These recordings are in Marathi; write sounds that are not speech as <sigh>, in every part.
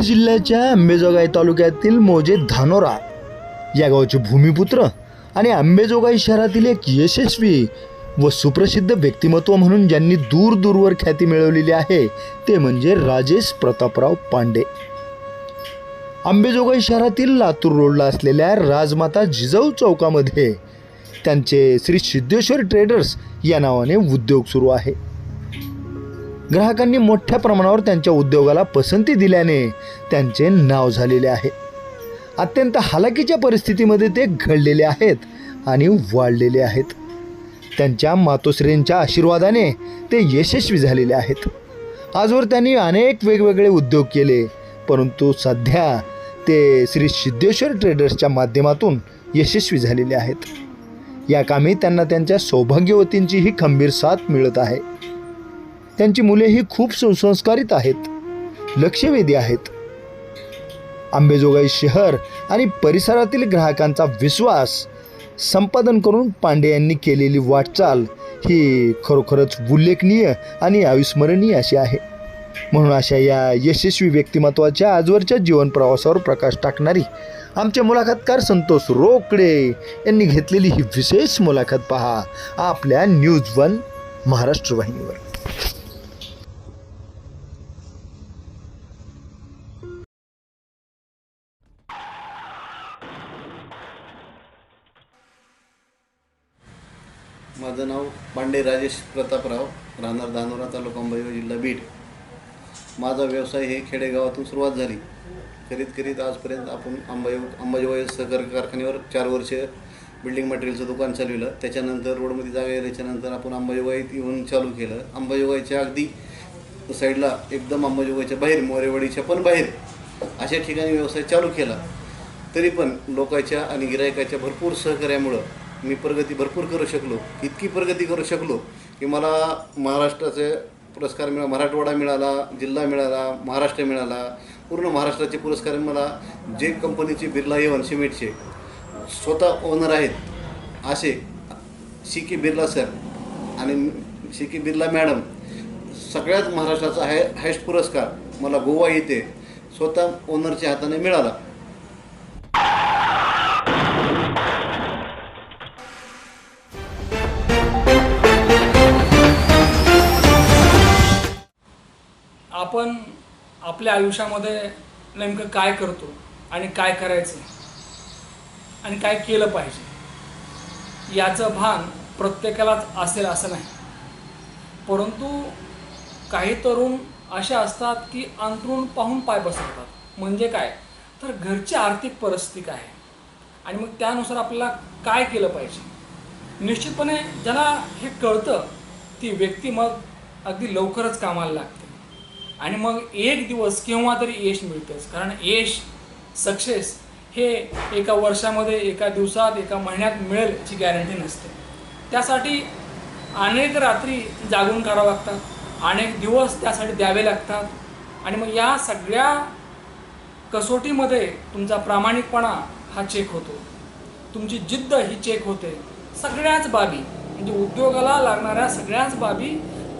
बीड जिल्ह्याच्या आंबेजोगाई तालुक्यातील मोजे धानोरा या गावचे भूमिपुत्र आणि आंबेजोगाई शहरातील एक यशस्वी व सुप्रसिद्ध व्यक्तिमत्व म्हणून ज्यांनी दूर दूरवर ख्याती मिळवलेली आहे ते म्हणजे राजेश प्रतापराव पांडे. आंबेजोगाई शहरातील लातूर रोडला असलेल्या राजमाता जिजाऊ चौकामध्ये त्यांचे श्री सिद्धेश्वर ट्रेडर्स या नावाने उद्योग सुरू आहे. ग्राहकांनी मोठ्या प्रमाणावर त्यांच्या उद्योगाला पसंती दिल्याने त्यांचे नाव झालेले आहे. अत्यंत हालाकीच्या परिस्थितीमध्ये ते घडलेले आहेत आणि वाढलेले आहेत. त्यांच्या मातोश्रींच्या आशीर्वादाने ते यशस्वी झालेले आहेत. आजवर त्यांनी अनेक वेगवेगळे उद्योग केले परंतु सध्या ते श्री सिद्धेश्वर ट्रेडर्सच्या माध्यमातून यशस्वी झालेले आहेत. या कामी त्यांना त्यांच्या सौभाग्यवतींचीही खंबीर साथ मिळत आहे. त्यांची मुले ही खूप सुसंस्कारित आहेत. लक्षवेधी आहेत. आंबेजोगाई शहर आणि परिसरातील ग्राहकांचा विश्वास संपादन करून पांडे यांनी केलेली वाटचाल ही खरोखरच उल्लेखनीय आणि अविस्मरणीय अशी आहे. म्हणून अशा या यशस्वी व्यक्तिमत्वाच्या आजवरच्या जीवन प्रवासावर प्रकाश टाकणारी आमचे मुलाखतकार संतोष रोकडे यांनी घेतलेली ही विशेष मुलाखत पहा आपल्या न्यूज वन महाराष्ट्र वाहिनीवर. माझं नाव पांडे राजेश प्रतापराव राहणार धानोरा तालुका अंबाजोगाई जिल्हा बीड. माझा व्यवसाय हे खेडेगावातून सुरुवात झाली. करीत करीत आजपर्यंत आपण अंबाजो अंबाजोबाई सहकार कारखान्यावर चार वर्ष बिल्डिंग मटेरियलचं दुकान चालविलं. त्याच्यानंतर रोडमध्ये जागा गेल्याच्यानंतर आपण अंबाजोबाईत येऊन चालू केलं. अंबाजोगाईच्या अगदी साईडला एकदम अंबाजोगाईच्या बाहेर मोरेवाडीच्या पण बाहेर अशा ठिकाणी व्यवसाय चालू केला. तरी पण लोकांच्या आणि गिरायकाच्या भरपूर सहकार्यामुळं मी प्रगती भरपूर करू शकलो इतकी प्रगती करू शकलो की मला महाराष्ट्राचे पुरस्कार मिळा मराठवाडा मिळाला जिल्हा मिळाला महाराष्ट्र मिळाला पूर्ण महाराष्ट्राचे पुरस्कार मला जे कंपनीचे बिर्ला येवन सिमेंटचे स्वतः ओनर आहेत असे सी के बिर्ला सर आणि सी के बिर्ला मॅडम सगळ्यात महाराष्ट्राचा हाय हायस्ट पुरस्कार मला गोवा येथे स्वतः ओनरच्या हाताने मिळाला. आपण आपल्या आयुष्यामध्ये नेमकं काय करतो आणि काय करायचं? आणि काय केलं पाहिजे? याचं भान प्रत्येकालाच असेल असं नाही. परंतु काही तरुण असे असतात की अंतरून पाहून पाय बसवतात म्हणजे काय? तर घरची आर्थिक परिस्थिती काय? आहे आणि मग त्यानुसार आपल्याला काय केलं पाहिजे? निश्चितपणे ज्याला हे कळतं ती व्यक्ती मग अगदी लवकरच कामाला लागते. आणि मग एक दिवस केव्हा तरी यश मिळतंच. कारण यश सक्सेस हे एका वर्षामध्ये एका दिवसात एका महिन्यात मिळेल याची गॅरंटी नसते. त्यासाठी अनेक रात्री जागून काढावं लागतात अनेक दिवस त्यासाठी द्यावे लागतात. आणि मग या सगळ्या कसोटीमध्ये तुमचा प्रामाणिकपणा हा चेक होतो. तुमची जिद्द ही चेक होते. सगळ्याच बाबी म्हणजे उद्योगाला लागणाऱ्या सगळ्याच बाबी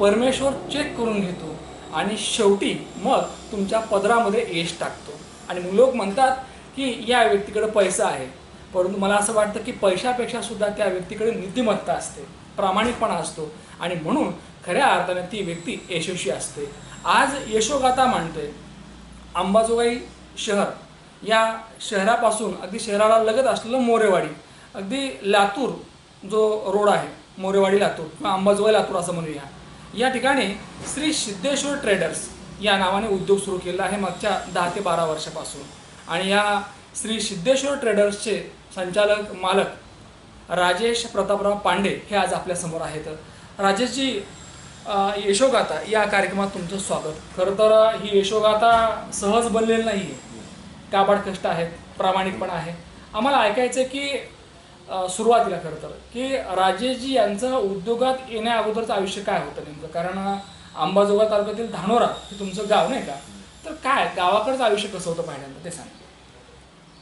परमेश्वर चेक करून घेतो. आणि शेवटी मग तुमच्या पदरामध्ये यश टाकतो. आणि लोक म्हणतात की या व्यक्तीकडे पैसा आहे. परंतु मला असं वाटतं की पैशापेक्षा सुद्धा त्या व्यक्तीकडे नीतिमत्ता असते प्रामाणिकपणा असतो. आणि म्हणून खऱ्या अर्थाने ती व्यक्ती यशस्वी असते. आज यशोगाथा मांडते अंबाजोगाई शहर. या शहरापासून अगदी शहराला लगत असलेलं मोरेवाडी. अगदी लातूर जो रोड आहे मोरेवाडी लातूर किंवा अंबाजोगाई लातूर असं म्हणूया. या ठिकाणी श्री सिद्धेश्वर ट्रेडर्स या नावाने उद्योग सुरू केला आहे मागच्या दहा ते बारा वर्षापासून. आणि या श्री सिद्धेश्वर ट्रेडर्सचे संचालक मालक राजेश प्रतापराव पांडे हे आज आपल्यासमोर आहेत. राजेशजी यशोगाथा या कार्यक्रमात तुमचं स्वागत. खरं तर ही यशोगाथा सहज बनलेली नाही आहे काबाड कष्ट आहेत प्रामाणिकपणा आहे. आम्हाला ऐकायचं आहे की सुरुवातीला खरं तर की राजेशजी यांचं उद्योगात येण्या अगोदरचं आयुष्य काय होतं नेमकं? कारण अंबाजोगा तालुक्यातील धानोरा हे तुमचं गाव नाही का? तर काय गावाकडचं आयुष्य कसं होतं पहिल्यांदा? ते सांग.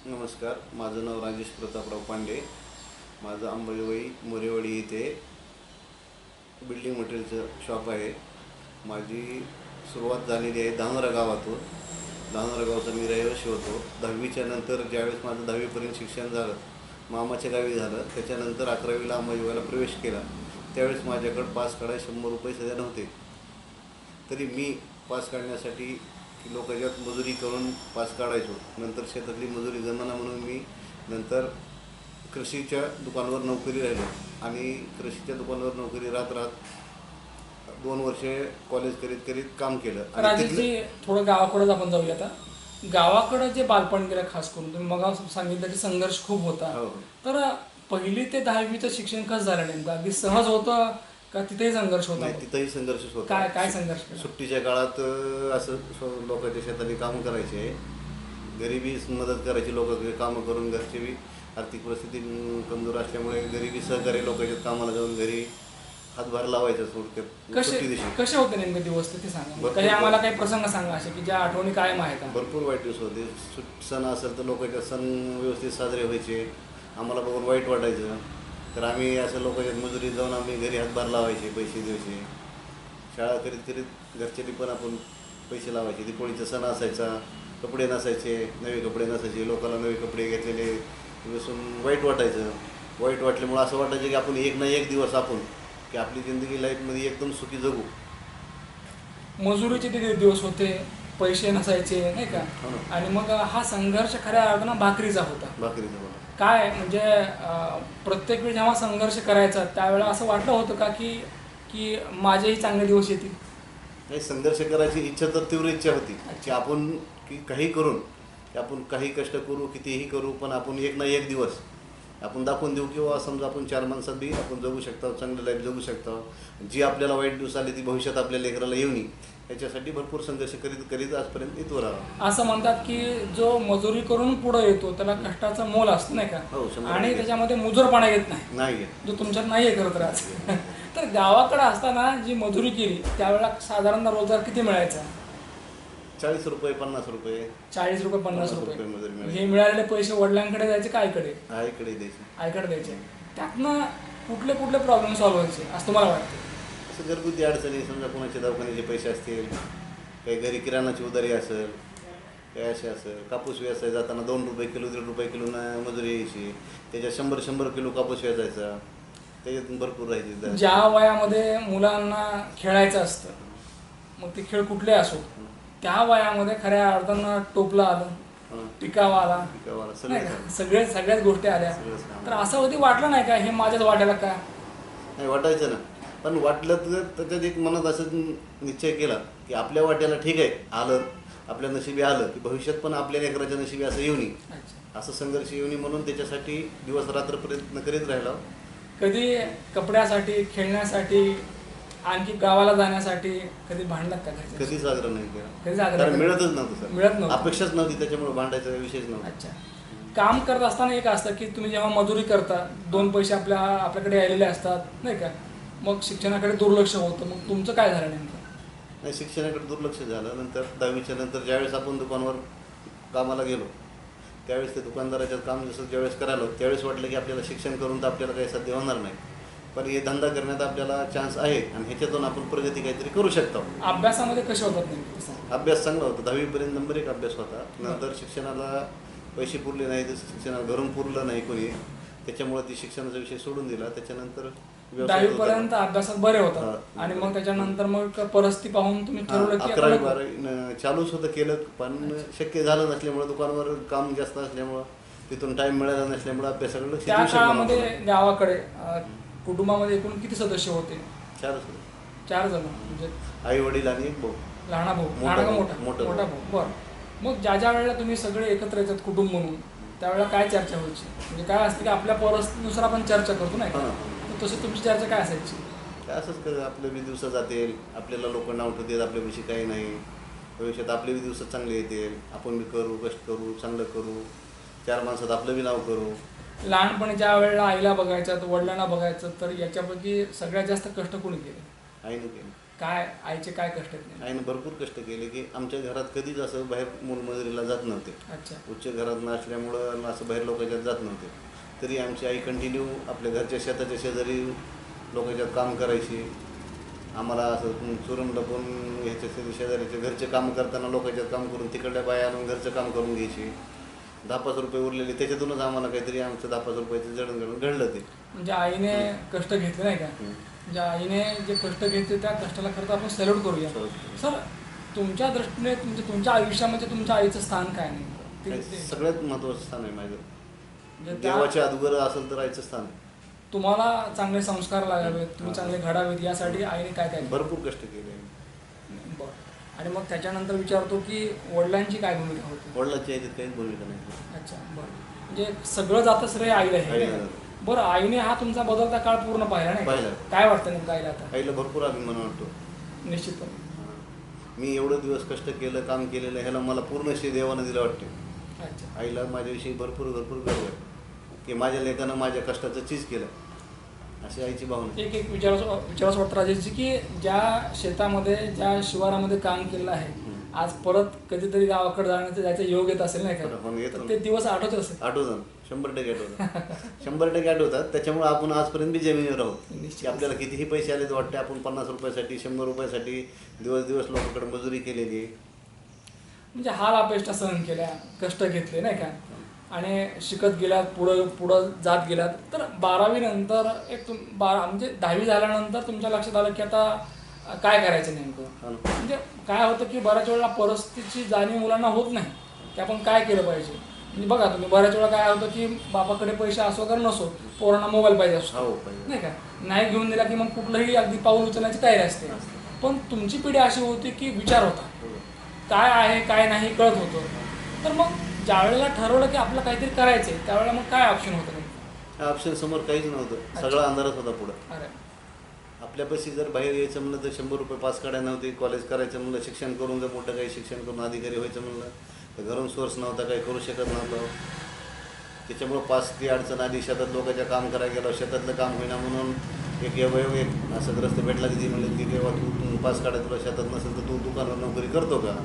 नमस्कार माझं नाव राजेश प्रतापराव पांडे. माझं अंबाजोगाई मोरेवाडी इथे बिल्डिंग मटेरियलचं शॉप आहे. माझी सुरुवात झालेली आहे धानोरा गावातून. धानोरा गावचा मी रहिवाशी होतो. दहावीच्या नंतर ज्यावेळेस माझं दहावीपर्यंत शिक्षण झालं मामाच्या गावी झालं. त्याच्यानंतर अकरावीला अंबाजोगाईला प्रवेश केला. त्यावेळेस माझ्याकडं पास काढायला शंभर रुपये सध्या नव्हते. तरी मी पास काढण्यासाठी लोकांच्यात मजुरी करून पास काढायचो. नंतर शेतातली मजुरी जमाना म्हणून मी नंतर कृषीच्या दुकानावर नोकरी राहिलो. आणि कृषीच्या दुकानावर नोकरी राहत राहत दोन वर्षे कॉलेज करीत करीत काम केलं. थोडं गावाकडेच आपण जाऊया आता गावाकडं जे बालपण गेलं खास करून तुम्ही मग सांगितलं की संघर्ष खूप होता. हो. तर पहिली ते दहावीचं शिक्षण कसं झालं नेमकं? अगदी सहज होतं का तिथेही संघर्ष होता? नाही तिथंही संघर्षच होता. काय काय संघर्ष? सुट्टीच्या काळात असं लोकांच्या शेताने कामं करायचे. गरिबी मदत करायची लोक कामं करून घरची आर्थिक परिस्थिती कमजोर असल्यामुळे गरिबी सहकार्य लोकांच्या कामाला जाऊन घरी. हातभार लावायचा थोडक्यात कसे कसे होते नेमके दिवस ते सांगा. काही आम्हाला काही प्रसंग सांगा असे की ज्या आठवणी कायम आहेत. भरपूर वाईट दिवस होते. सुट सण असेल तर लोकांचे सण व्यवस्थित साजरे व्हायचे. आम्हाला बघून वाईट वाटायचं. तर आम्ही असं लोकांच्या मजुरीत जाऊन आम्ही घरी हातभार लावायचे पैसे द्यायचे. शाळा करीत करीत घरच्यांनी पण आपण पैसे लावायचे. दिपोळीचा सण असायचा कपडे नसायचे नवे कपडे नसायचे. लोकांना नवे कपडे घेतलेले. बसून वाईट वाटायचं. वाईट वाटल्यामुळं असं वाटायचं की आपण एक ना एक दिवस आपण की आपली जिंदगी लाईफमध्ये एकदम सुखी जगू. मजुरीचे ते दिवस होते पैसे नसायचे नाही का? हो ना. आणि मग हा संघर्ष खऱ्या अर्थानं भाकरीचा होता. भाकरीचं मला काय? म्हणजे अं, प्रत्येक वेळी जेव्हा संघर्ष करायचा त्यावेळेला असं वाटलं होतं का की की माझेही चांगले दिवस येतील? नाही संघर्ष करायची इच्छा तर तीव्र इच्छा होती. की आपण की काही करून की आपण काही कष्ट करू कितीही करू पण आपण एक ना एक दिवस आपण दाखवून देऊ किंवा समजा आपण चार माणसात बी आपण जगू शकतो चांगलं लाईफ जगू शकतो. जी आपल्याला वाईट दिवस आली ती भविष्यात आपल्या लेकराला येऊ नये. याच्यासाठी भरपूर संघर्ष करीत करीत आजपर्यंत इथवर आला असं म्हणतात की जो मजुरी करून पुढे येतो त्याला कष्टाचं मोल असतं नाही हो, का शंभर आणि. त्याच्यामध्ये मुजोरपणा येत नाही. जो तुमच्यात नाही आहे खरं तर आज. <laughs> तर गावाकडे असताना जी मजुरी केली त्यावेळेला साधारणतः रोजगार किती मिळायचा? चाळीस रुपये पन्नास रुपये. चाळीस रुपये पन्नास रुपये. मजुरी मिळायची. हे मिळालेले पैसे वडिलांकडे जायचे का आईकडे? आईकडे द्यायचे. आईकडे द्यायचे. त्यातनं कुठले कुठले प्रॉब्लेम सॉल्व्ह व्हायचे असं तुम्हाला वाटतं? असं घरगुती अडचणी समजा कोणाचे दवाखान्याचे पैसे असतील काही घरी किराणाची उधारी असेल काही असे असेल कापूस व्यवसाय जाताना दोन रुपये किलो दीड रुपये किलो मजुरी यायची त्याच्यात शंभर शंभर किलो कापूस वेचायचा त्याच्यातून भरपूर राहायचे ज्या वयामध्ये मुलांना खेळायचं असतं मग ते खेळ कुठले असो? त्या वयामध्ये खऱ्या अर्थानं टोपला आलं. टिकावा आला. नाही सगळं का? सगळे सगळ्याच गोष्टी आल्या. तर असं कधी वाटलं नाही का? हे माझ्याच वाट्याला का नाही वाटायचं ना. पण वाटलं तर त्याच्यात एक मनात असं निश्चय केला की आपल्या वाट्याला ठीक आहे आलं. आपल्या नशिबी आलं की भविष्यात पण आपल्या लेकराच्या नशिबी असं येऊ नये. असं संघर्ष येऊ नये म्हणून त्याच्यासाठी दिवस रात्र प्रयत्न करीत राहिला. कधी कपड्यासाठी खेळण्यासाठी आणखी गावाला जाण्यासाठी कधी भांडलात का घरचे कधीच आग्रह नाही केला. कधीच आग्रह कारण केला? मिळतच नव्हतं सर. मिळत नव्हतं. अपेक्षाच नव्हती त्याच्यामुळे भांडायचा विषयच नव्हता. अच्छा. काम करत असताना एक असतं की तुम्ही जेव्हा मजुरी करता दोन पैसे आपल्या आपल्याकडे यायलेले असतात नाही का? मग शिक्षणाकडे दुर्लक्ष होतं. मग तुमचं काय झालं नेमकं? नाही शिक्षणाकडे दुर्लक्ष झालं. नंतर दहावीच्या नंतर ज्यावेळेस आपण दुकानावर कामाला गेलो त्यावेळेस ते दुकानदाराच्या काम जसं ज्यावेळेस करायला त्यावेळेस वाटलं की आपल्याला शिक्षण करून तर आपल्याला काही सध्या होणार नाही. पण हे धंदा करण्यात आपल्याला चान्स आहे आणि ह्याच्यातून आपण प्रगती काहीतरी करू शकतो अभ्यासामध्ये कसे होतात. अभ्यास चांगला होता दहावीपर्यंत नंबर एक अभ्यास होता नंतर शिक्षणाला पैसे पुरले नाही तर शिक्षणाला घरून पुरलं नाही कोणी त्याच्यामुळे ती शिक्षणाचा विषय सोडून दिला त्याच्यानंतर व्यवसाय दहावी पर्यंत अभ्यासात बरे होतात. आणि मग त्याच्यानंतर मग परिस्थिती पाहून तुम्ही ठरवलं की अकरावी. बारावी चालूच होतं केलं पण शक्य झालं नसल्यामुळे दुकानावर काम जास्त असल्यामुळं तिथून टाइम मिळाला नसल्यामुळे अभ्यासाकडे. गावाकडे कुटुंबामध्ये एकूण किती सदस्य होते? होते. चार जण म्हणजे आई वडील आणि एक भाऊ. लहाना भाऊ. लहाना का मोठा. मोठा भाऊ. बरं. मग ज्या ज्या वेळेला तुम्ही सगळे एकत्र येतात कुटुंब म्हणून त्यावेळेला काय चर्चा व्हायची? म्हणजे काय असतं की आपल्या परिस्थितीनुसार आपण चर्चा करतो नाही का? तशी तुमची चर्चा काय असायची? काय असंच कर आपले बी दिवस जातील आपल्याला लोक नाव ठेवतील आपल्याविषयी काही नाही. भविष्यात आपले बी दिवस चांगले येतील. आपण बी करू कष्ट करू चांगलं करू. चार माणसात आपलं बी नाव करू. लहानपणी ज्या वेळेला आईला बघायचं वडिलांना बघायचं तर याच्यापैकी सगळ्यात जास्त कष्ट कोणी केले? आईनं केलं. काय? आईचे काय कष्ट नेमके? आईनं भरपूर कष्ट केले की आमच्या घरात कधीच असं बाहेर मूलमजुरीला जात नव्हते. अच्छा. उच्च घरात नसल्यामुळं असं बाहेर लोकांच्यात जात नव्हते. तरी आमची आई कंटिन्यू आपल्या घरच्या शेताच्या शेजारी लोकांच्यात काम करायची. आम्हाला असं चुरून लपून ह्याच्या शेजारीचे घरचे काम करताना लोकांचे काम करून तिकडल्या बाया आणून घरचं काम करून घ्यायची. दहा पाच रुपये उरलेले त्याच्यातूनच आम्हाला काहीतरी आमचं दहा पाच रुपयाचं जडणघडण घडलं ते. म्हणजे आईने कष्ट घेतले नाही का. म्हणजे आईने जे कष्ट घेतले त्या कष्टाला खरं तर आपण सॅल्यूट करूया. सर तुमच्या दृष्टीने म्हणजे तुमच्या आयुष्यामध्ये तुमच्या आईचं स्थान काय नाही सगळ्यात महत्वाचं स्थान आहे माझं. म्हणजे देवाच्या अदुगर असेल तर आईचं स्थान तुम्हाला चांगले संस्कार लागावेत तुम्ही चांगले घडावेत यासाठी आईने काय काय? भरपूर कष्ट केले. आणि मग त्याच्यानंतर विचारतो की वडिलांची काय भूमिका होती? वडिलांच्या ह्याच्यात काहीच भूमिका नाही. अच्छा बरं. म्हणजे सगळं जातं श्रेय आईला आहे आईला. बरं आईने हा तुमचा बदलता काळ पूर्ण पाहिला नाही पाहिला. काय वाटतं नेमकं आईला आता? आईला भरपूर अभिमान वाटतो. निश्चितपणे. मी एवढं दिवस कष्ट केलं काम केलेलं ह्याला मला पूर्ण श्री देवानं दिलं वाटते. अच्छा. आईला माझ्याविषयी भरपूर भरपूर गर्व आहे. की माझ्या लेखानं माझ्या कष्टाचं चीज केलं. अशी आईची भावना. एक एक विचारास विचारास वाटतं राजेशजी की ज्या शेतामध्ये ज्या शिवारामध्ये काम केलेलं आहे. आज परत कधीतरी गावाकडे जाण्याचा जायचा योग येत असेल नाही का. ते दिवस आठवत असेल. आठवतात शंभर टक्के आठवतात शंभर टक्के आठवतात त्याच्यामुळे आपण आजपर्यंत बी जमिनीवर आहोत. आपल्याला कितीही पैसे आले तर वाटते आपण पन्नास रुपयासाठी शंभर रुपयासाठी दिवस दिवस लोकांकडे मजुरी केलेली म्हणजे हाल अपेष्टा सहन केल्या कष्ट घेतले नाही का? आणि शिकत गेल्यात पुढं पुढं जात गेल्यात. तर बारावी नंतर एक तुम बारा म्हणजे दहावी झाल्यानंतर तुमच्या लक्षात आलं की आता काय करायचं नेमकं? हा. म्हणजे काय होतं की बऱ्याच वेळेला परिस्थितीची जाणीव मुलांना होत नाही की आपण काय केलं पाहिजे. म्हणजे बघा तुम्ही बऱ्याच वेळा काय होतं की बापाकडे पैसे असो का नसो पोरांना मोबाईल पाहिजे असतो. हो नाही का? नाही घेऊन दिला की मग कुठलंही अगदी पाऊल उचलण्याची तयारी असते. पण तुमची पिढी अशी होती की विचार होता. काय आहे काय नाही कळत होतं. तर मग ज्या वेळेला ठरवलं की आपलं काहीतरी करायचंय त्यावेळेला मग काय ऑप्शन होतं नेमकं? ऑप्शन समोर काहीच नव्हतं. सगळा अंधारच होता पुढं. अरे. आपल्यापाशी जर बाहेर यायचं म्हणलं तर शंभर रुपये पास काढायला नव्हते कॉलेज करायचं म्हणलं शिक्षण करून जर मोठं काही शिक्षण करून अधिकारी व्हायचं म्हणलं तर घरून सोर्स नव्हता काही करू शकत नव्हतं. त्याच्यामुळं पास ती अडचण आली. शेतात लोकांच्या काम करायला गेलो शेतातलं काम होईना म्हणून एक अवयव एक असं ग्रस्त भेटला की म्हणलं की तेव्हा तू पास काढाय तुला शेतात नसेल तर तू दुकानावर नोकरी करतो का?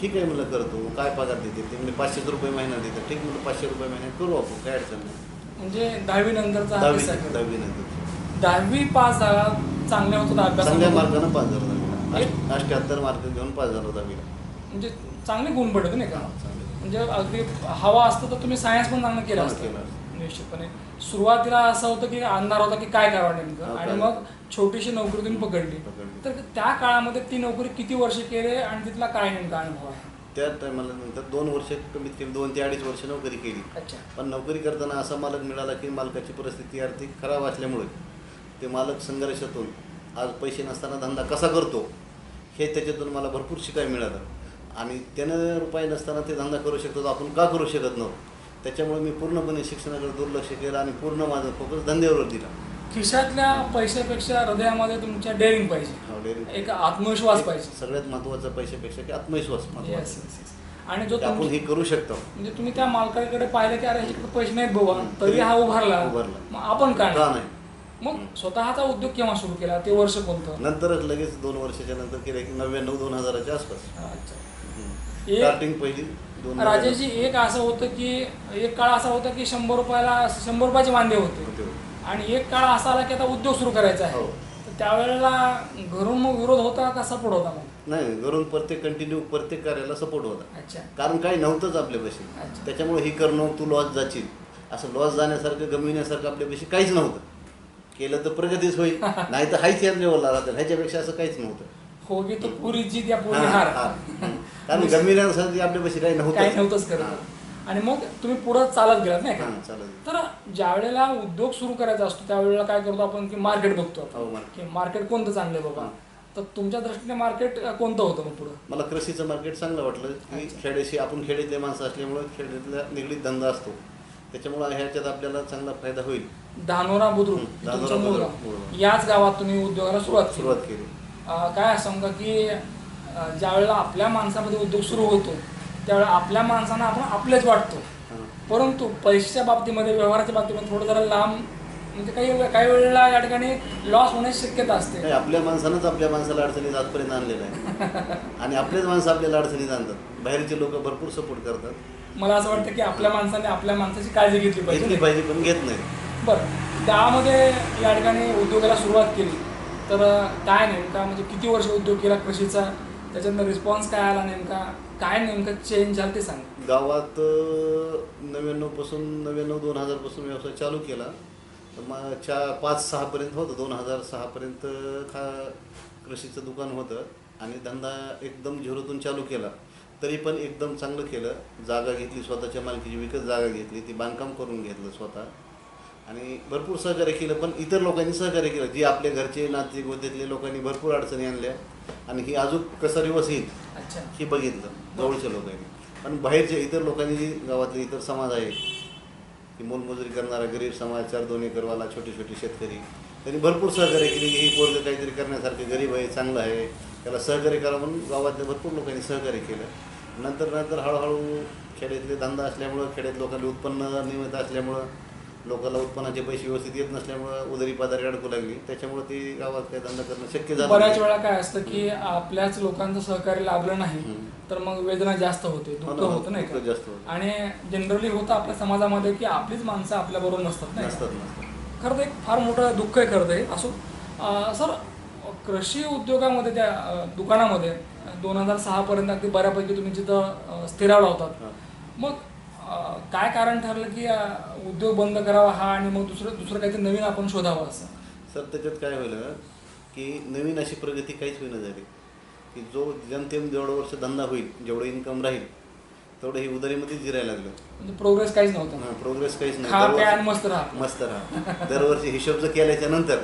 ठीक आहे म्हणलं करतो काय पगार देते ते? म्हणजे पाचशेच रुपये महिना देते. ठीक म्हणलं पाचशे रुपये महिन्यात करू आपण. काय अडचण नाही. म्हणजे दहावी नंतरचा हा दहावी. दहावी नंतर दहावी पास झाला चांगल्या होतं चांगल्या मार्कानं पास झाला दहावीला. अठ्ठ्याहत्तर मार्क घेऊन पास झालो दहावीला. म्हणजे चांगले गुण पडत नाही का? चांगले. म्हणजे अगदी हवा असतं तर तुम्ही सायन्स पण चांगलं केलं हो, असतं. केलं. निश्चितपणे. सुरुवातीला असं होतं की अंधार होता की काय करावं नेमकं? हो, आणि काय? मग छोटीशी नोकरी तुम्ही पकडली. पकडली. तर त्या काळामध्ये ती नोकरी किती वर्ष केली आणि तिथला काय नेमका अनुभव आहे? त्या टायमाला नंतर दोन वर्ष कमीत कमी दोन ते अडीच वर्ष नोकरी केली. अच्छा. पण नोकरी करताना असा मालक मिळाला की मालकाची परिस्थिती आर्थिक खराब असल्यामुळे ते मालक संघर्षातून आज पैसे नसताना धंदा कसा करतो हे त्याच्यातून मला भरपूर शिकायला मिळालं. आणि त्यानं रुपये नसताना ते धंदा करू शकतो आपण का करू शकत नव्हतो? त्याच्यामुळे मी पूर्णपणे शिक्षणाकडे दुर्लक्ष केलं आणि पूर्ण माझं फोकस धंद्यावर दिला. खिशातल्या पैशापेक्षा हृदयामध्ये तुमच्या डेअरिंग पाहिजे. हा. एक आत्मविश्वास पाहिजे. सगळ्यात महत्त्वाचा पैशापेक्षा की आत्मविश्वास. आणि जो आपण हे करू शकतो. म्हणजे तुम्ही त्या मालकाकडे पाहिलं की अरे पैसे नाहीत बाबा. तरी हा उभारला. उभारला. मग आपण काय? नाही? मग स्वतःचा उद्योग केव्हा सुरू केला? ते वर्ष कोणतं? नंतरच लगेच दोन वर्षाच्या नंतर केलं की नव्याण्णव दोन हजाराच्या आसपास. स्टार्टिंग पहिली राजेशजी एक असं होतं की एक काळ असा होता की शंभर रुपयाला शंभर रुपयाचे वांदे होते. आणि एक काळ असा आला की आता उद्योग सुरू करायचा आहे. हो. तर त्यावेळेला घरून मग विरोध होता का सपोर्ट होता मग? नाही घरून प्रत्येक कंटिन्यू प्रत्येक कार्याला सपोर्ट होता. अच्छा. कारण काही नव्हतंच आपल्यापाशी. त्याच्यामुळे ही करणं तू लॉस जाशील. असं लॉस जाण्यासारखं गमविण्यासारखं आपल्यापाशी काहीच नव्हतं. केलं तर प्रगतीच होईल. <laughs> नाही तर हायच या लेवलला राहतील. ह्याच्यापेक्षा असं काहीच नव्हतं. हो की तो पुरी जीत या पुरी हार. हा. कारण गमविण्यासाठी आपल्यापाशी काही नव्हतं <laughs> काही नव्हतंच. करत. आणि मग तुम्ही पुढं चालत गेलात नाही का? चालेल तर ज्या वेळेला उद्योग सुरू करायचा असतो त्यावेळेला काय करतो आपण की मार्केट बघतो हो, market. की मार्केट कोणतं चांगलं आहे बाबा. तर तुमच्या दृष्टीने मार्केट कोणतं होतं मग पुढं? मला कृषीचं मार्केट चांगलं वाटलं. की खेड्याशी आपण खेड्यातले माणसं असल्यामुळे खेड्यातल्या निगडीत धंदा असतो. त्याच्यामुळे ह्याच्यात आपल्याला चांगला फायदा होईल. धानोरा बुद्रुक तुमचं. याच गावात तुम्ही उद्योगाला सुरुवात केली. सुरुवात केली. अं, काय असं का की अं, ज्या वेळेला आपल्या माणसामध्ये उद्योग सुरू होतो त्यावेळेला आपल्या माणसांना आपण आपलेच वाटतो. परंतु पैशाच्या बाबतीमध्ये व्यवहाराच्या बाबतीमध्ये थोडं जरा लांब म्हणजे काही काही वेळेला या ठिकाणी लॉस होण्याची शक्यता असते. आपल्या माणसानंच आपल्या माणसाला अडचणीत आजपर्यंत आणलेलं आहे. <laughs> आणि आपलेच माणसं आपल्याला अडचणीत आणतात. बाहेरचे लोक भरपूर सपोर्ट करतात. मला असं वाटतं की आपल्या माणसाने आपल्या माणसाची काळजी घेतली घेतली पाहिजे पाहिजे पण घेत नाही. बरं. त्यामध्ये या ठिकाणी उद्योगाला सुरुवात केली. तर काय नेमका म्हणजे किती वर्ष उद्योग केला कृषीचा? त्याच्यातनं रिस्पॉन्स काय आला नेमका? काय नेमकं चेंज झालं ते सांग. गावात नव्याण्णवपासून नव्याण्णव दोन हजारपासून व्यवसाय चालू केला. तर मग चा पाच सहापर्यंत होतं. दोन हजार सहापर्यंत खा कृषीचं दुकान होतं आणि धंदा एकदम झिरोतून चालू केला. तरी पण एकदम चांगलं केलं. जागा घेतली स्वतःच्या मालकीची विकत जागा घेतली ती बांधकाम करून घेतलं स्वतः. आणि भरपूर सहकार्य केलं पण इतर लोकांनी सहकार्य केलं. जी आपल्या घरचे नाते गोत्यातले लोकांनी भरपूर अडचणी आणल्या. आणि ही अजून कसा दिवस येईल अच्छा. हे बघितलं. जवळच्या लोकांनी पण बाहेरच्या इतर लोकांनी जी गावातले इतर समाज आहे की मोलमजुरी करणारा गरीब समाज चार दोन एकरवाला छोटे छोटे शेतकरी त्यांनी भरपूर सहकार्य केले. की हे पोरगं काहीतरी करण्यासारखं गरीब आहे चांगलं आहे त्याला सहकार्य करा म्हणून गावातल्या भरपूर लोकांनी सहकार्य केलं. नंतर नंतर हळूहळू खेड्यातले धंदा असल्यामुळं खेड्यात लोकांना उत्पन्न निमित्त असल्यामुळं लोकांना उत्पन्नाचे पैसे व्यवस्थित येत नसल्यामुळं उदरी पादारी अडकू लागली त्याच्यामुळे ती गावात काही धंदा करणं शक्य झालं बऱ्याच. वेळा काय असतं की आपल्याच लोकांचं सहकार्य लाभलं नाही. तर मग वेदना जास्त होते हो दुःख ना, होतं नाही का जास्त होतं. आणि जनरली होतं आपल्या समाजामध्ये की आपलीच माणसं आपल्या बरोबर नसतात नाही का? नसतात नसतात खरं तर एक फार मोठं दुःख आहे खरं ते असो अं, सर कृषी उद्योगामध्ये त्या अं, दुकानामध्ये दोन हजार सहापर्यंत अगदी बऱ्यापैकी तुम्ही जिथं अं, स्थिरावला होतात हा. मग काय कारण ठरलं की उद्योग बंद करावा हा आणि मग दुसरं दुसरं काहीतरी नवीन आपण शोधावं असं? सर त्याच्यात काय होईल की नवीन अशी प्रगती काहीच होईना झाली. की जो जनतेम जेवढं वर्ष धंदा होईल जेवढं इन्कम राहील तेवढं हे उदारीमध्येच जिरायला लागलं. म्हणजे प्रोग्रेस काहीच नव्हता. प्रोग्रेस काहीच नाही मस्त राहा मस्त राहा दरवर्षी हिशोब जर केल्याच्यानंतर.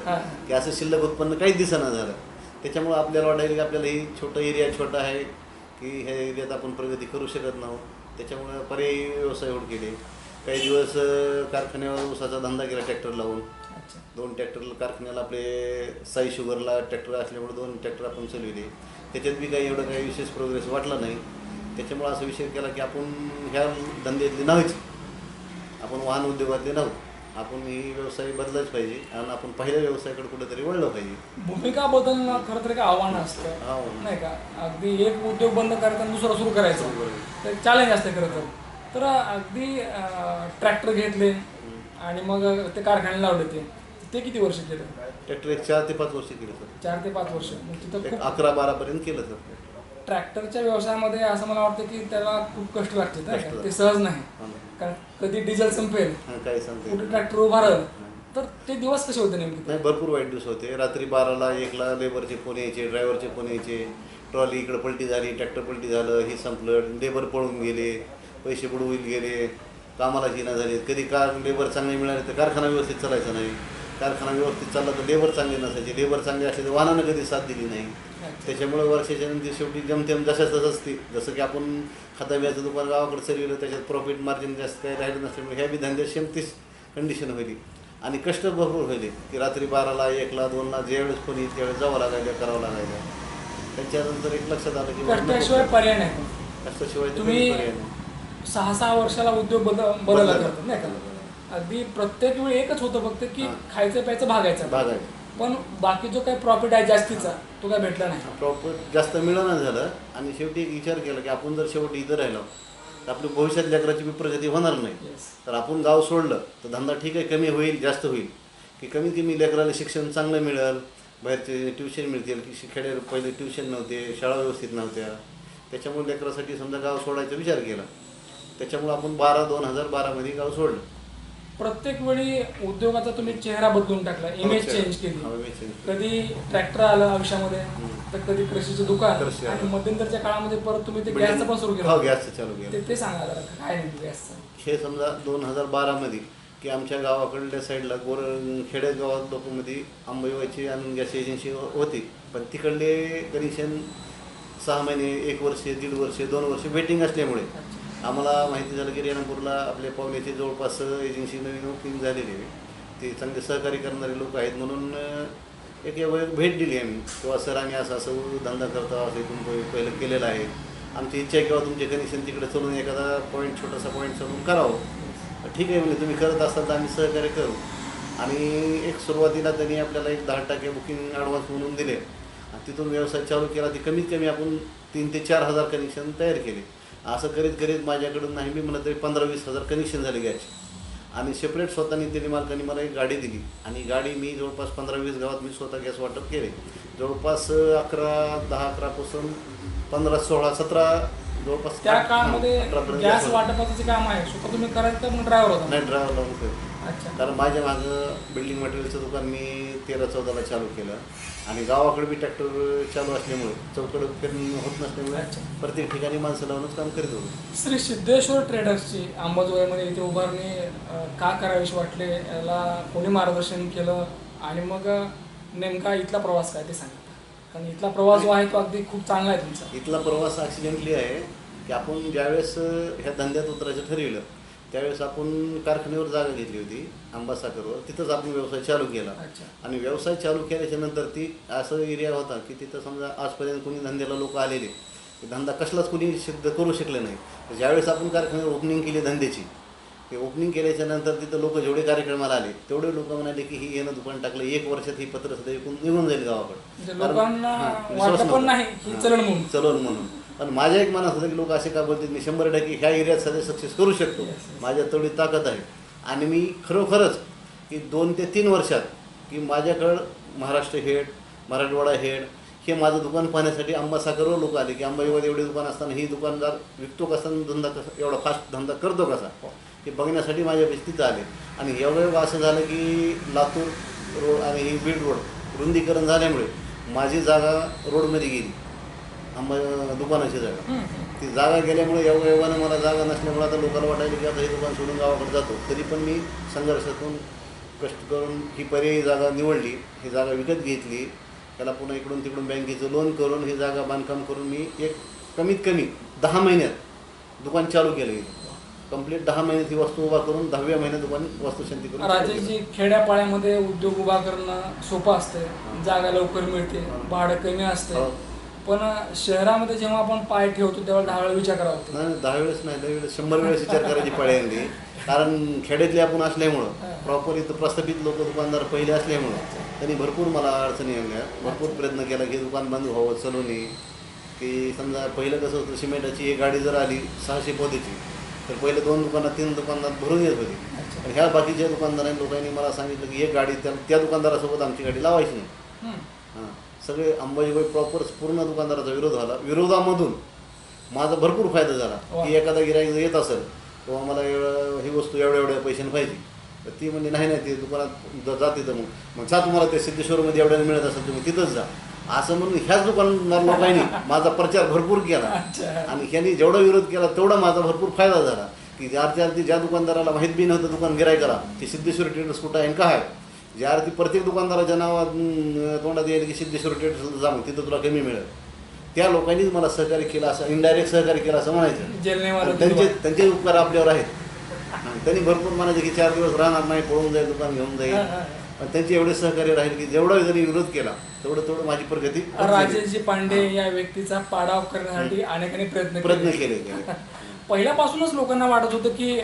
की असं शिल्लक उत्पन्न काहीच दिसेना झालं. त्याच्यामुळे आपल्याला वाटायला की आपल्याला ही छोटं एरिया छोटा आहे की ह्या एरियात आपण प्रगती करू शकत नाही. त्याच्यामुळे पर्यायी व्यवसाय होत गेले. काही दिवस कारखान्यावर ऊसाचा धंदा केला ट्रॅक्टर लावून. दोन ट्रॅक्टर कारखान्याला आपले साई शुगरला ट्रॅक्टर असल्यामुळे दोन ट्रॅक्टर आपण चालविले. त्याच्यात बी काही एवढं काही विशेष प्रोग्रेस वाटला नाही. त्याच्यामुळे असा विषय केला की आपण ह्या धंद्यातले नाहीच आपण वाहन उद्योगातले नाहू आपण ही व्यवसाय बदलाच पाहिजे आणि आपण पहिल्या व्यवसायाकडे कुठेतरी वळलं पाहिजे. भूमिका बदलणं खरं तर एक आव्हान असतं हा. नाही का? अगदी एक उद्योग बंद आणि दुसरा सुरू करायचा. तर चॅलेंज असते खरं तर. तर अगदी ट्रॅक्टर घेतले आणि मग ते कारखाने लावले ते. ते किती वर्ष केलं? ट्रॅक्टर एक चार ते पाच वर्ष केलं सर चार ते पाच वर्ष. मग तिथं खूप अकरा बारापर्यंत केलं सर ट्रॅक्टरच्या व्यवसायामध्ये असं मला वाटतं की त्याला खूप कष्ट लागते? ते. सहज नाही. हा. कारण कधी डिझेल संपेल कुठे ट्रॅक्टर उभा राहिलं तर ते दिवस कसे होते नेमके? नाही भरपूर वाईट दिवस होते. रात्री बाराला एकला लेबरचे फोन यायचे ड्रायव्हरचे फोन यायचे. ट्रॉली इकडं पलटी झाली ट्रॅक्टर पलटी झालं हे संपलं लेबर पळून गेले पैसे बुडवून गेले कामाला जिना झाले कधी कार लेबर चांगले मिळाले तर कारखाना व्यवस्थित चालायचा नाही. कारखाना व्यवस्थित चालला तर लेबर चांगले नसायचे. लेबर चांगले असले तर वाहनानं कधी साथ दिली नाही. त्याच्यामुळे वर्षाच्या नंतर शेवटी जमतेम जशाच तसंच ते जसं की आपण खताबियाचं दुकान गावाकडे चालवलं त्याच्यात प्रॉफिट मार्जिन जास्त काही राहिलं नसल्यामुळे ह्या बी धंद्यात सेम तीच कंडिशन होईल आणि कष्ट भरपूर होईल की रात्री बाराला एकला दोनला ज्यावेळेस कोणी येईल त्यावेळेस जावं लागायचं करावं लागायचं त्याच्यानंतर एक लक्षात आलं की. कष्टाशिवाय पर्याय नाही. कष्टाशिवाय तुम्ही. सहा सहा वर्षाला उद्योग बदल बदलला नाही का? अगदी प्रत्येक वेळी एकच होतं फक्त की. खायचं प्यायचं भागायचं. भाग आहे पण बाकी जो काही प्रॉफिट आहे जास्तीचा तो काय भेटला नाही. प्रॉफिट जास्त मिळणं झालं आणि शेवटी एक विचार केला की आपण जर शेवटी इथं राहिलो तर आपली भविष्यात लेकराची प्रगती होणार नाही. तर आपण गाव सोडलं तर धंदा ठीक आहे कमी होईल जास्त होईल. की कमीत कमी लेकराला शिक्षण चांगलं मिळेल बाहेरचे ट्युशन मिळतील की खेडे पहिले ट्युशन नव्हते शाळा व्यवस्थित नव्हत्या. त्याच्यामुळे लेकरासाठी समजा गाव सोडायचा विचार केला. त्याच्यामुळे आपण बारा दोन हजार बारामध्ये गाव सोडलं. प्रत्येक वेळी उद्योगाचा तुम्ही चेहरा बदलून टाकला इमेज चेंज हा, केली. कधी ट्रॅक्टर आलं आयुष्यामध्ये तर कधी कृषीचं दुकान. आणि मध्यंतरच्या काळामध्ये परत तुम्ही ते Building- गॅसचं पण सुरू हो केलं गॅसचं चालू केलं. ते ते सांगा जरा काय नाही गॅसचं? हे समजा दोन हजार बारामध्ये की आमच्या गावाकडल्या साईडला गोर खेड्यात गावात लोकांमध्ये आंबेवायची आणि गॅस एजन्सी होती. पण तिकडले कनेक्शन सहा महिने एक वर्ष दीड वर्ष दोन वर्ष वेटिंग असल्यामुळे आम्हाला माहिती झालं की रेणापूरला आपल्या पाहुण्याचे जवळपास एजन्सी नवीन बुकिंग झालेली आहे. ते चांगले सहकार्य करणारे लोक आहेत म्हणून एक भेट दिली आम्ही. किंवा सर आम्ही असं असं धंदा करतो असं इथून पहिलं केलेलं आहे. आमची इच्छा आहे किंवा तुमचे कनेक्शन तिकडे चलून एखादा पॉईंट छोटासा पॉईंट चलून करावं. ठीक आहे म्हणजे तुम्ही करत असाल तर आम्ही सहकार्य करू. आणि एक सुरुवातीला त्यांनी आपल्याला एक दहा टक्के बुकिंग ॲडव्हान्स म्हणून दिले. आणि तिथून व्यवसाय चालू केला. ती कमीत कमी आपण तीन ते चार हजार कनेक्शन तयार केले. असं करीत करीत माझ्याकडून नाही मी म्हणत तरी पंधरा वीस हजार कनेक्शन झाले गॅसचे आणि सेपरेट स्वतःनी त्याने मालकाने मला एक गाडी दिली. आणि गाडी मी जवळपास पंधरा वीस गावात मी स्वतः गॅस वाटप केले. जवळपास अकरा दहा अकरापासून पंधरा सोळा सतरा जवळपास त्या काळामध्ये गॅस वाटप. वाटपाचं जे काम आहे. स्वतः तुम्ही करायचं तर मग ड्रायव्हर होता. नाही ड्रायव्हर लावून केलं. अच्छा. कारण माझ्या मागं बिल्डिंग मटेरियलचं दुकान मी तेरा चौदाला चालू केलं. आणि गावाकडे बी ट्रॅक्टर चालू असल्यामुळे चौकडं फिरणं होत नसल्यामुळे अच्छा. प्रत्येक ठिकाणी माणसं लावूनच काम करीत होतो. श्री सिद्धेश्वर ट्रेडर्सची अंबाजोगाईमध्ये इथे उभारणी का करावीशी वाटले याला कोणी मार्गदर्शन केलं? आणि मग नेमका इथला प्रवास काय ते सांगा. कारण इथला प्रवास जो आहे तो अगदी खूप चांगला आहे तुमचा. इथला प्रवास ॲक्सिडेंटली आहे की आपण ज्यावेळेस ह्या धंद्यात उतरायचं ठरविलं त्यावेळेस आपण कारखान्यावर जागा घेतली होती आंबासागरवर तिथंच आपण व्यवसाय चालू केला. अच्छा. आणि व्यवसाय चालू केल्याच्यानंतर ती असं एरिया होता की तिथं समजा आजपर्यंत कोणी धंद्याला लोक आलेले. धंदा कसलाच कोणी सिद्ध करू शकले नाही. ज्यावेळेस आपण कारखान्यावर ओपनिंग केली धंद्याची ते ओपनिंग केल्याच्यानंतर तिथं लोक जेवढे कार्यक्रमाला आले तेवढे लोक म्हणाले की ही येणं दुकान टाकलं. एक वर्षात ही पत्र सध्या विकून निघून जाईल गावाकडे. म्हणजे कारण- हां. चलन म्हणून. पण माझ्या एक मनात होतं की लोक असे का बोलतात मी शंभर टक्के ह्या एरियात सध्या सक्सेस करू शकतो. माझ्यात तेवढी ताकद आहे. आणि मी खरोखरच की दोन ते तीन वर्षात की माझ्याकडं महाराष्ट्र हेड मराठवाडा हेड हे माझं दुकान पाहण्यासाठी आंबासागरवर लोक आले की आंबाईवर एवढे दुकान असताना ही दुकानदार विकतो कसा धंदा कसा एवढा फास्ट धंदा करतो कसा? हे बघण्यासाठी माझ्या तिथं आले. आणि एवढं असं झालं की लातूर रोड आणि ही बीड रोड रुंदीकरण झाल्यामुळे माझी जागा रोडमध्ये गेली. आंबा दुकानाची जागा. ती जागा गेल्यामुळे योगानं मला जागा नसल्यामुळे आता लोकांना वाटायला की आता हे दुकान सोडून गावाकडे जातो. तरी पण मी संघर्षातून कष्ट करून ही पर्यायी जागा निवडली. ही जागा विकत घेतली. त्याला पुन्हा इकडून तिकडून बँकेचं लोन करून ही जागा बांधकाम करून मी एक कमीत कमी दहा महिन्यात दुकान चालू केलं कंप्लीट दहा महिन्यात ही वस्तू उभा करून दहाव्या महिन्यात दुकान वास्तुशांती करून. राजेशजी खेड्यापाड्यामध्ये उद्योग उभा करणं सोपं असतं जागा लवकर मिळते भाडं कमी असते हो. पण शहरामध्ये जेव्हा आपण पाय ठेवतो तेव्हा दहा वेळा विचार करावा नाही दहा वेळेस नाही दहा वेळेस शंभर वेळेस विचार करायची <laughs> पाळी आणली कारण खेड्यातले आपण असल्यामुळं प्रॉपर इथं प्रस्थापित लोक दुकानदार पहिले असल्यामुळं त्यांनी भरपूर मला अडचणी आणल्या. भरपूर प्रयत्न केला की दुकान बंद व्हावं चलवणे की समजा पहिलं कसं होतं सिमेंटाची एक गाडी जर आली सहाशे पोतीची तर पहिले दोन दुकानात तीन दुकानदार भरून येत होती. आणि ह्या बाकीच्या दुकानदारांनी लोकांनी मला सांगितलं की एक गाडी त्या त्या दुकानदारासोबत आमची गाडी लावायची नाही. हां. सगळे अंबाजीबाई प्रॉपर पूर्ण दुकानदाराचा विरोध झाला. विरोधामधून माझा भरपूर फायदा झाला. की एखादा गिराईक जर येत असेल किंवा मला ही वस्तू एवढ्या एवढ्या पैशाने पाहिजे. तर ती म्हणजे नाही नाही ते दुकानात जा तिथं मग. मग जा तुम्हाला ते सिद्धेश्वरमध्ये एवढ्याने मिळत असेल तुम्ही तिथंच जा. असं म्हणून ह्याच दुकानदार लोकांनी माझा प्रचार भरपूर केला. आणि ह्यांनी जेवढा विरोध केला तेवढा माझा भरपूर फायदा झाला. की ज्या अर्थी अर्थी ज्या दुकानदाराला माहीत बी नव्हतं दुकान गिरायकाला की सिद्धेश्वर ट्रेडर्स कुठं आहे काय आहे? ज्या अर्थी प्रत्येक दुकानदाराच्या नावात तोंडात येईल की सिद्धेश्वर ट्रेडर्स जा मग तिथं तुला कमी मिळेल. त्या लोकांनीच मला सहकार्य केलं असं इनडायरेक्ट सहकार्य केलं असं म्हणायचं. त्यांचे त्यांचे उपकार आपल्यावर आहेत. आणि त्यांनी भरपूर म्हणायचे की चार दिवस राहणार नाही पळून जाईल दुकान घेऊन जाईल. त्यांचे एवढे सहकार्य राहील की जेवढा जरी विरोध केला तेवढं तेवढं माझी प्रगती. राजेशजी पांडे या व्यक्तीचा पाडाव करण्यासाठी अनेकांनी प्रयत्न प्रयत्न केले <laughs> पहिल्यापासूनच लोकांना वाटत होतं की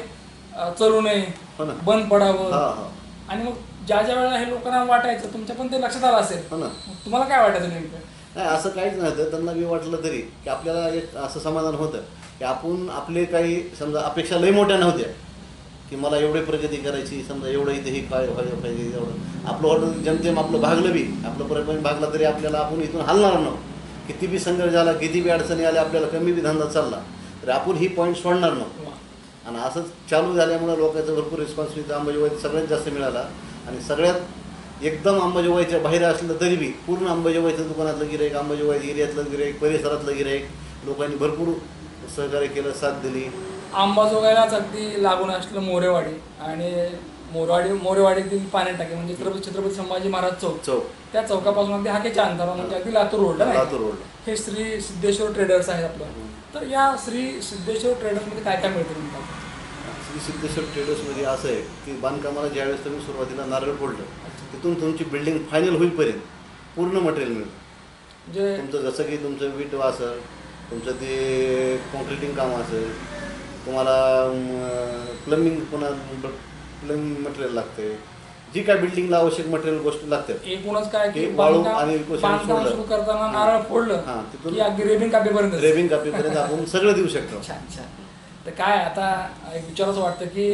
चलू नये हो बंद पडावं. हा हा. आणि मग ज्या ज्या वेळेला हे लोकांना वाटायचं तुमच्या पण ते लक्षात आलं असेल. हो तुम्हाला काय वाटायचं नेमकं? नाही असं काहीच नव्हतं. त्यांना मी वाटलं तरी की आपल्याला एक असं समाधान होतं की आपण आपले काही समजा अपेक्षा लय मोठ्या नव्हत्या. की मला एवढी प्रगती करायची समजा एवढं इथे हे काय व्हायला पाहिजे एवढं. आपलं ऑर्डर जनतेम आपलं भागलं बी आपलं परत भागला तरी आपल्याला आपण इथून हलणार नव्हतं किती बी संघर्ष झाला किती बी अडचणी आल्या आपल्याला कमी बी धंदा चालला तर आपण ही पॉईंट सोडणार नव्हतं आणि असंच चालू झाल्यामुळे लोकांचा भरपूर रिस्पॉन्स इथं सगळ्यात जास्त मिळाला. आणि सगळ्यात एकदम अंबाजोगाईच्या बाहेर असलं तरी बी पूर्ण अंबाजोगाईचं दुकानातलं गिराईक अंबाजोगाई एरियातलं गिराईक परिसरातलं गिराईक लोकांनी भरपूर सहकार्य केलं साथ दिली. अंबाजोगाईलाच अगदी लागून असलेलं मोरेवाडी. आणि मोरवाडी मोरेवाडीतील पाणी टाके. म्हणजे छत्रपती छत्रपती संभाजी महाराज चौक. चौक. त्या चौकापासून अगदी हाकेच्या अंतरावर म्हणजे अगदी लातूर रोडला? लातूर रोडला. हे श्री सिद्धेश्वर ट्रेडर्स आहे आपलं. तर या श्री सिद्धेश्वर ट्रेडर्समध्ये काय काय मिळतं तुम्हाला? श्री सिद्धेश्वर ट्रेडर्समध्ये असं आहे की बांधकामाला ज्यावेळेस तुम्ही सुरुवातीला नारळ फोडलं तिथून तुमची बिल्डिंग फायनल होईपर्यंत पूर्ण मटेरियल मिळतं. म्हणजे तुमचं जसं की तुमचं विट असेल तुमचं ते कॉन्क्रिटिंग काम असेल तुम्हाला प्लंबिंग पुन्हा प्लंबिंग मटेरियल लागते जी काय बिल्डिंगला आवश्यक मटेरियल गोष्टी लागतात एकूणच काय की वाळू बांधकाम आणि बांधकाम. सुरू करताना नारळ फोडलं हां तिथून अगदी रेबिंग कापेपर्यंत रेविंग कापीपर्यंत आपण सगळं देऊ शकतो. छान छान. तर काय आता एक विचाराचं वाटतं की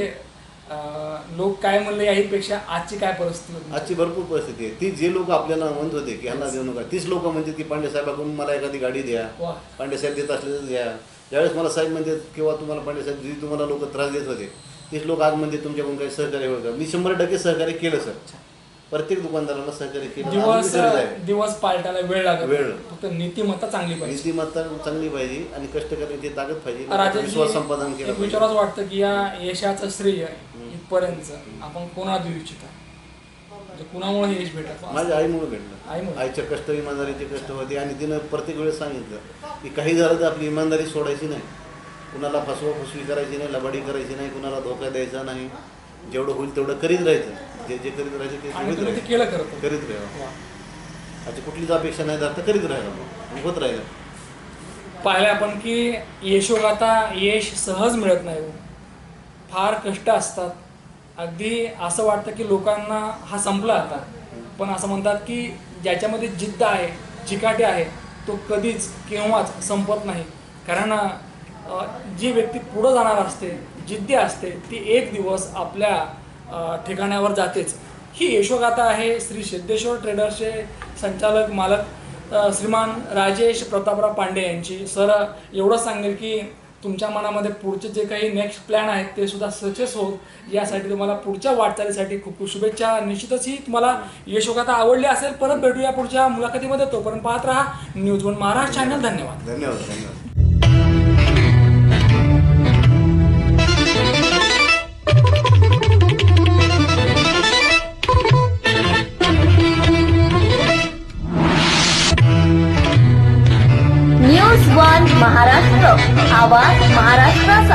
अं, लोक काय म्हणले याहीपेक्षा आजची काय परिस्थिती होती? आजची भरपूर परिस्थिती आहे. ती जे लोक आपल्याला म्हणत होते की ह्यांना देऊ नका. तीच लोक म्हणते की पांडे साहेबाकडून मला एखादी गाडी द्या. वा पांडे साहेब देत असले तर द्या. ज्यावेळेस मला साहेब म्हणते किंवा तुम्हाला पांडे साहेब जी तुम्हाला लोक त्रास देत होते तीच लोक आज म्हणते तुमच्याकडून काही सहकार्य का? मी शंभर टक्के सहकार्य केलं सर. प्रत्येक दुकानदाराला सहकार्य केलं. दिवस. दिवस पालटायला वेळ लागत वेळ. फक्त नीतिमत्ता चांगली पाहिजे. नीतिमत्ता चांगली पाहिजे आणि कष्ट करण्याची ताकद पाहिजे. विश्वास संपादन केलं विचाराच वाटतं की या यशाचं श्रेय इथपर्यंत आपण कोणा देऊ इच्छिता कुणामुळे हे यश भेटत माझ्या आईमुळे भेटलं. आईमुळे? आईच्या कष्ट इमानदारीचे कष्ट होते आणि तिनं प्रत्येक वेळेस सांगितलं की काही झालं तर आपली इमानदारी सोडायची नाही. कुणाला फसवा फसवी करायची नाही लबाडी करायची नाही कुणाला धोका द्यायचा नाही. जेवढं होईल तेवढं करीत राहायचं. जे जे करीत राहायचं ते आणि होत तुम्ही ते राहायचं. करीत राहावं. आता कुठलीच अपेक्षा नाही धरता करीत राहायला होत राहिलं. पाहिलं आपण की यशोगाथा यश सहज मिळत नाही हो. फार कष्ट असतात. अगदी असं वाटतं की लोकांना हा संपला आता. पण असं म्हणतात की ज्याच्यामध्ये जिद्द आहे चिकाटी आहे तो कधीच केव्हाच संपत नाही. कारण जी व्यक्ती पुढं जाणार असते जिद्दी असते ती एक दिवस आपल्या ठिकाण्यावर ठिकाणावर जातेच. ही यशोगाथा आहे श्री सिद्धेश्वर ट्रेडर्सचे संचालक मालक श्रीमान राजेश प्रतापराव पांडे यांची. सर एवढं सांगेल की तुमच्या मनामध्ये पुढचे जे काही नेक्स्ट प्लॅन आहेत ते सुद्धा सक्सेस होत यासाठी तुम्हाला पुढच्या वाटचालीसाठी खूप खूप शुभेच्छा. निश्चितच ही तुम्हाला यशोगाथा आवडली असेल परत भेटूया पुढच्या मुलाखतीमध्ये. तोपर्यंत पाहत राहा. न्यूज वन महाराष्ट्र चॅनल धन्यवाद. धन्यवाद धन्यवाद. આવા મહારાષ્ટ્ર